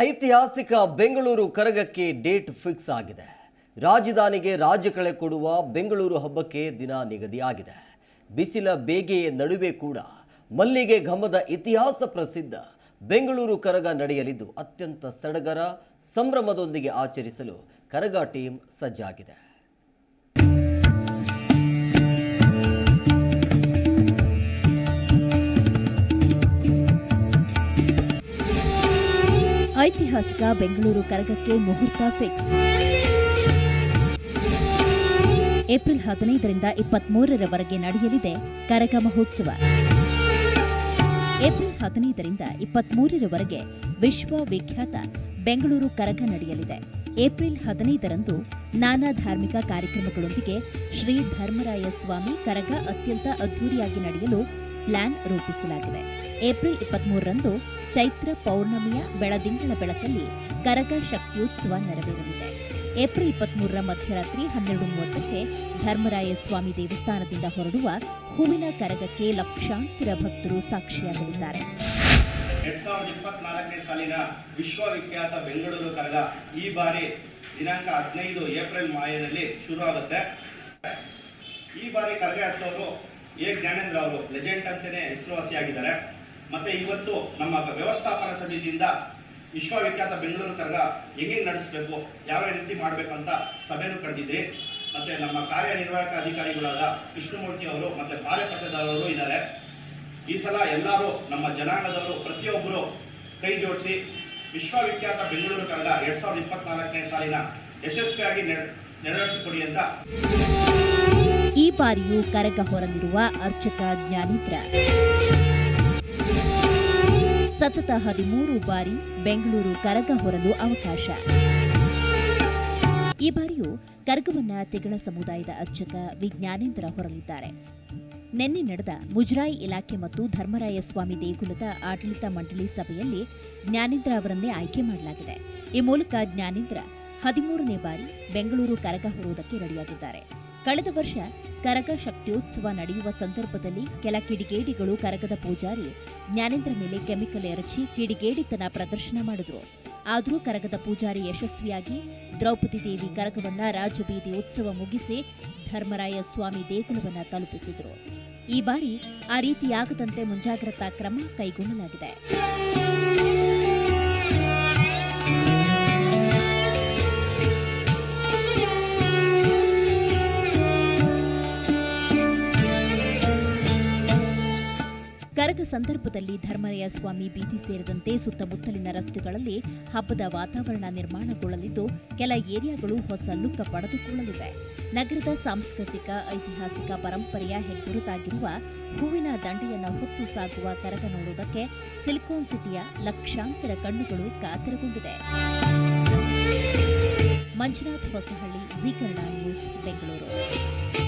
ಐತಿಹಾಸಿಕ Bengaluru ಕರಗಕ್ಕೆ date fix ಆಗಿದೆ. ರಾಜಧಾನಿಗೆ ರಾಜ್ಯ ಕಳೆ ಕೊಡುವ ಬೆಂಗಳೂರು ಹಬ್ಬಕ್ಕೆ ದಿನ ನಿಗದಿಯಾಗಿದೆ. ಬಿಸಿಲ ಬೇಗೆಯ ನಡುವೆ ಕೂಡ ಮಲ್ಲಿಗೆ ಘಮದ ಇತಿಹಾಸ ಪ್ರಸಿದ್ಧ ಬೆಂಗಳೂರು ಕರಗ ನಡೆಯಲಿದ್ದು ಅತ್ಯಂತ ಸಡಗರ, ಸಂಭ್ರಮದೊಂದಿಗೆ ಆಚರಿಸಲು ಕರಗ ಟೀಮ್ ಸಜ್ಜಾಗಿದೆ. ಐತಿಹಾಸಿಕ ಬೆಂಗಳೂರು ಕರಗಕ್ಕೆ ಮುಹೂರ್ತ ಫಿಕ್ಸ್ ಏಪ್ರಿಲ್ ಹದಿನೈದರಿಂದ ಇಪ್ಪತ್ಮೂರರವರೆಗೆ ನಡೆಯಲಿದೆ ಕರಗ ಮಹೋತ್ಸವ. ಏಪ್ರಿಲ್ ಹದಿನೈದರಿಂದ ಇಪ್ಪತ್ಮೂರರವರೆಗೆ ವಿಶ್ವವಿಖ್ಯಾತ ಬೆಂಗಳೂರು ಕರಗ ನಡೆಯಲಿದೆ. ಏಪ್ರಿಲ್ ಹದಿನೈದರಂದು ನಾನಾ ಧಾರ್ಮಿಕ ಕಾರ್ಯಕ್ರಮಗಳೊಂದಿಗೆ ಶ್ರೀ ಧರ್ಮರಾಯ ಸ್ವಾಮಿ ಕರಗ ಅತ್ಯಂತ ಅದ್ದೂರಿಯಾಗಿ ನಡೆಯಲು ಪ್ಲಾನ್ ರೂಪಿಸಲಾಗಿದೆ. ಏಪ್ರಿಲ್ ಇಪ್ಪತ್ಮೂರರಂದು ಚೈತ್ರ ಪೌರ್ಣಮಿಯ ಬೆಳದಿಂಗಳ ಬೆಳಕಲ್ಲಿ ಕರಗ ಶಕ್ತಿಯೋತ್ಸವ ನೆರವೇರಲಿದೆ. ಏಪ್ರಿಲ್ ಇಪ್ಪತ್ಮೂರರ ಮಧ್ಯರಾತ್ರಿ ಹನ್ನೆರಡು ಮೂವತ್ತಕ್ಕೆ ಧರ್ಮರಾಯ ಸ್ವಾಮಿ ದೇವಸ್ಥಾನದಿಂದ ಹೊರಡುವ ಹೂವಿನ ಕರಗಕ್ಕೆ ಲಕ್ಷಾಂತರ ಭಕ್ತರು ಸಾಕ್ಷಿಯಾಗಲಿದ್ದಾರೆ. ಎರಡ್ ಸಾವಿರದ ಇಪ್ಪತ್ನಾಲ್ಕನೇ ಸಾಲಿನ ವಿಶ್ವವಿಖ್ಯಾತ ಬೆಂಗಳೂರು ಕರಗ ಈ ಬಾರಿ ದಿನಾಂಕ ಹದಿನೈದು ಏಪ್ರಿಲ್ ಮಾಯದಲ್ಲಿ ಶುರು ಆಗುತ್ತೆ ಈ ಬಾರಿ ಕರಗ ಎತ್ತೋರು ಎ ಜ್ಞಾನೇಂದ್ರ ಅವರು ಲೆಜೆಂಡ್ ಅಂತಲೇ ಹೆಸರುವಾಸಿಯಾಗಿದ್ದಾರೆ ಮತ್ತೆ ಇವತ್ತು ನಮ್ಮ ವ್ಯವಸ್ಥಾಪನ ಸಮಿತಿಯಿಂದ ವಿಶ್ವವಿಖ್ಯಾತ ಬೆಂಗಳೂರು ಕರಗ ಹೆಂಗೆ ನಡೆಸಬೇಕು, ಯಾವ ರೀತಿ ಮಾಡಬೇಕು ಅಂತ ಸಭೆನೂ ಕರೆದಿದ್ರಿ. ಮತ್ತೆ ನಮ್ಮ ಕಾರ್ಯನಿರ್ವಾಹಕ ಅಧಿಕಾರಿಗಳಾದ ಕೃಷ್ಣಮೂರ್ತಿ ಅವರು ಮತ್ತೆ ಬಾಲೆಪಟ್ಟದವರು ಇದ್ದಾರೆ. ಈ ಸಲ ಎಲ್ಲರೂ ನಮ್ಮ ಜನಾಂಗದವರು ಪ್ರತಿಯೊಬ್ಬರು ಕೈ ಜೋಡಿಸಿ ವಿಶ್ವವಿಖ್ಯಾತ ಬೆಂಗಳೂರು ಕರಗ ಎರಡ್ ಸಾವಿರದ ಇಪ್ಪತ್ನಾಲ್ಕನೇ ಸಾಲಿನ ಯಶಸ್ವಿಯಾಗಿ ನೆರ- ನೆರವೇರಿಸಿಕೊಡಿ ಅಂತ. ಈ ಬಾರಿಯೂ ಕರಗ ಹೊರಲಿರುವ ಅರ್ಚಕ ಜ್ಞಾನೇಂದ್ರ ಸತತ ಹದಿಮೂರು ಬಾರಿ ಬೆಂಗಳೂರು ಕರಗ ಹೊರಲು ಅವಕಾಶ. ಈ ಬಾರಿಯೂ ಕರಗವನ್ನ ತೆಗಳ ಸಮುದಾಯದ ಅರ್ಚಕ ವಿಜ್ಞಾನೇಂದ್ರ ಹೊರಲಿದ್ದಾರೆ. ನಿನ್ನೆ ನಡೆದ ಮುಜರಾಯಿ ಇಲಾಖೆ ಮತ್ತು ಧರ್ಮರಾಯ ಸ್ವಾಮಿ ದೇಗುಲದ ಆಡಳಿತ ಮಂಡಳಿ ಸಭೆಯಲ್ಲಿ ಜ್ಞಾನೇಂದ್ರ ಅವರನ್ನೇ ಆಯ್ಕೆ ಮಾಡಲಾಗಿದೆ. ಈ ಮೂಲಕ ಜ್ಞಾನೇಂದ್ರ ಹದಿಮೂರನೇ ಬಾರಿ ಬೆಂಗಳೂರು ಕರಗ ಹೊರುವುದಕ್ಕೆ ರೆಡಿಯಾಗಿದ್ದಾರೆ. ಕಳೆದ ವರ್ಷ ಕರಗ ಶಕ್ತಿಯೋತ್ಸವ ನಡೆಯುವ ಸಂದರ್ಭದಲ್ಲಿ ಕೆಲ ಕಿಡಿಗೇಡಿಗಳು ಕರಗದ ಪೂಜಾರಿ ಜ್ಞಾನೇಂದ್ರ ಮೇಲೆ ಕೆಮಿಕಲ್ ಎರಚಿ ಕಿಡಿಗೇಡಿತನ ಪ್ರದರ್ಶನ ಮಾಡಿದ್ರು. ಆದರೂ ಕರಗದ ಪೂಜಾರಿ ಯಶಸ್ವಿಯಾಗಿ ದ್ರೌಪದಿ ದೇವಿ ಕರಗವನ್ನ ರಾಜಬೀದಿ ಉತ್ಸವ ಮುಗಿಸಿ ಧರ್ಮರಾಯ ಸ್ವಾಮಿ ದೇಗುಲವನ್ನ ತಲುಪಿಸಿದರು. ಈ ಬಾರಿ ಆ ರೀತಿಯಾಗದಂತೆ ಮುಂಜಾಗ್ರತಾ ಕ್ರಮ ಕೈಗೊಳ್ಳಲಾಗಿದೆ. ಕರಗ ಸಂದರ್ಭದಲ್ಲಿ ಧರ್ಮರಯ ಸ್ವಾಮಿ ಬೀದಿ ಸೇರಿದಂತೆ ಸುತ್ತಮುತ್ತಲಿನ ರಸ್ತೆಗಳಲ್ಲಿ ಹಬ್ಬದ ವಾತಾವರಣ ನಿರ್ಮಾಣಗೊಳ್ಳಲಿದ್ದು, ಕೆಲ ಏರಿಯಾಗಳು ಹೊಸ ಲುಕ್ ಪಡೆದುಕೊಳ್ಳಲಿವೆ. ನಗರದ ಸಾಂಸ್ಕೃತಿಕ, ಐತಿಹಾಸಿಕ ಪರಂಪರೆಯ ಹೆಗ್ಗುರುತಾಗಿರುವ ಹೂವಿನ ದಂಡೆಯನ್ನು ಹೊತ್ತು ಸಾಗುವ ಕರಗ ನೋಡುವುದಕ್ಕೆ ಸಿಲಿಕಾನ್ ಸಿಟಿಯ ಲಕ್ಷಾಂತರ ಕಣ್ಣುಗಳು ಕಾತರಗೊಂಡಿದೆ Manjunath Hosahalli Zee news, Bengaluru.